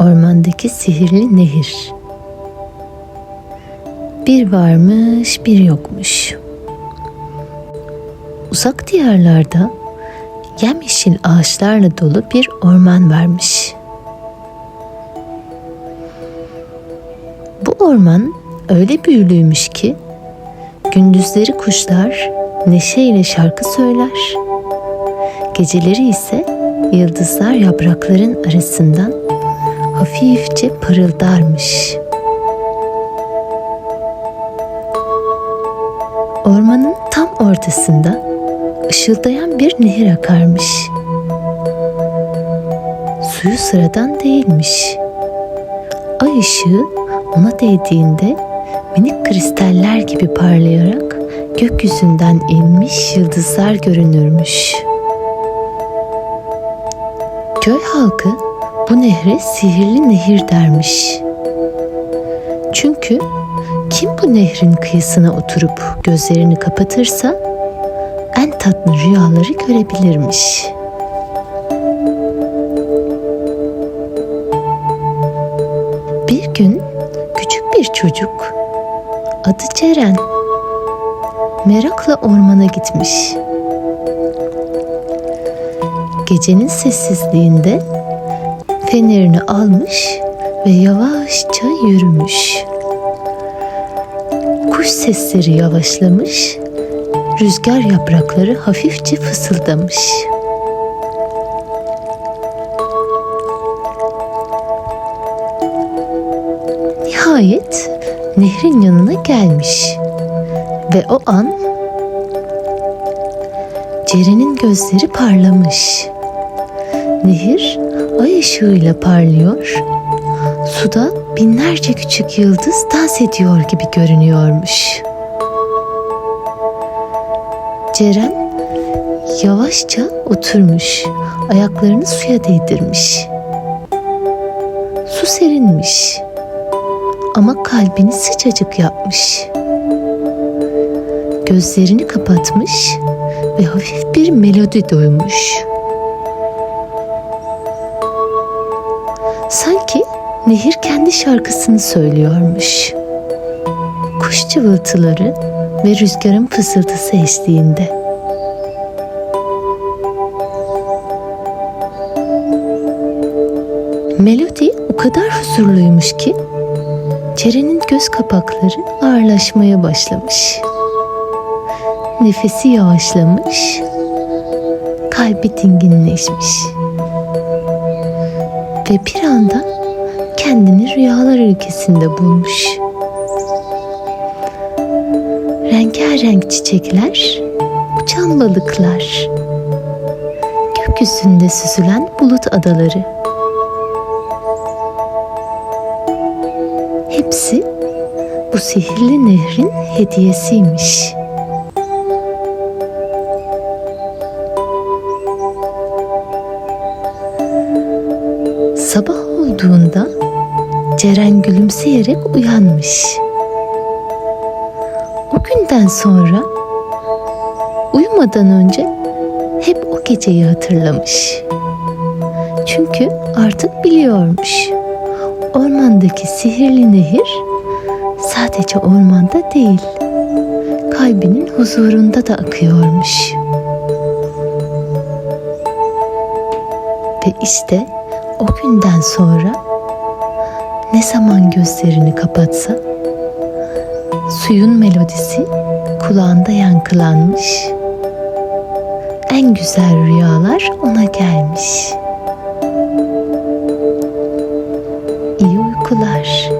Ormandaki sihirli nehir. Bir varmış, bir yokmuş. Uzak diyarlarda yemyeşil ağaçlarla dolu bir orman varmış. Bu orman öyle büyülüymüş ki gündüzleri kuşlar neşeyle şarkı söyler, geceleri ise yıldızlar yaprakların arasından hafifçe parıldarmış. Ormanın tam ortasında ışıldayan bir nehir akarmış. Suyu sıradan değilmiş. Ay ışığı ona değdiğinde minik kristaller gibi parlayarak gökyüzünden inmiş yıldızlar görünürmüş. Köy halkı bu nehre sihirli nehir dermiş. Çünkü kim bu nehrin kıyısına oturup gözlerini kapatırsa en tatlı rüyaları görebilirmiş. Bir gün küçük bir çocuk adı Ceren merakla ormana gitmiş. Gecenin sessizliğinde fenerini almış ve yavaşça yürümüş. Kuş sesleri yavaşlamış, rüzgar yaprakları hafifçe fısıldamış. Nihayet nehrin yanına gelmiş ve o an Ceren'in gözleri parlamış. Nehir ay ışığıyla parlıyor. Suda binlerce küçük yıldız dans ediyor gibi görünüyormuş. Ceren yavaşça oturmuş, ayaklarını suya değdirmiş. Su serinmiş ama kalbini sıcacık yapmış. Gözlerini kapatmış ve hafif bir melodi duymuş. Sanki nehir kendi şarkısını söylüyormuş. Kuş cıvıltıları ve rüzgarın fısıltısı eşliğinde. Melodi o kadar huzurluymuş ki Ceren'in göz kapakları ağırlaşmaya başlamış. Nefesi yavaşlamış, kalbi dinginleşmiş. Ve bir anda kendini rüyalar ülkesinde bulmuş. Rengarenk çiçekler, uçan balıklar, gökyüzünde süzülen bulut adaları. Hepsi bu sihirli nehrin hediyesiymiş. Sabah olduğunda Ceren gülümseyerek uyanmış. O günden sonra uyumadan önce hep o geceyi hatırlamış. Çünkü artık biliyormuş. Ormandaki sihirli nehir sadece ormanda değil, kalbinin huzurunda da akıyormuş. Ve işte o günden sonra ne zaman gözlerini kapatsa suyun melodisi kulağında yankılanmış. En güzel rüyalar ona gelmiş. İyi uykular.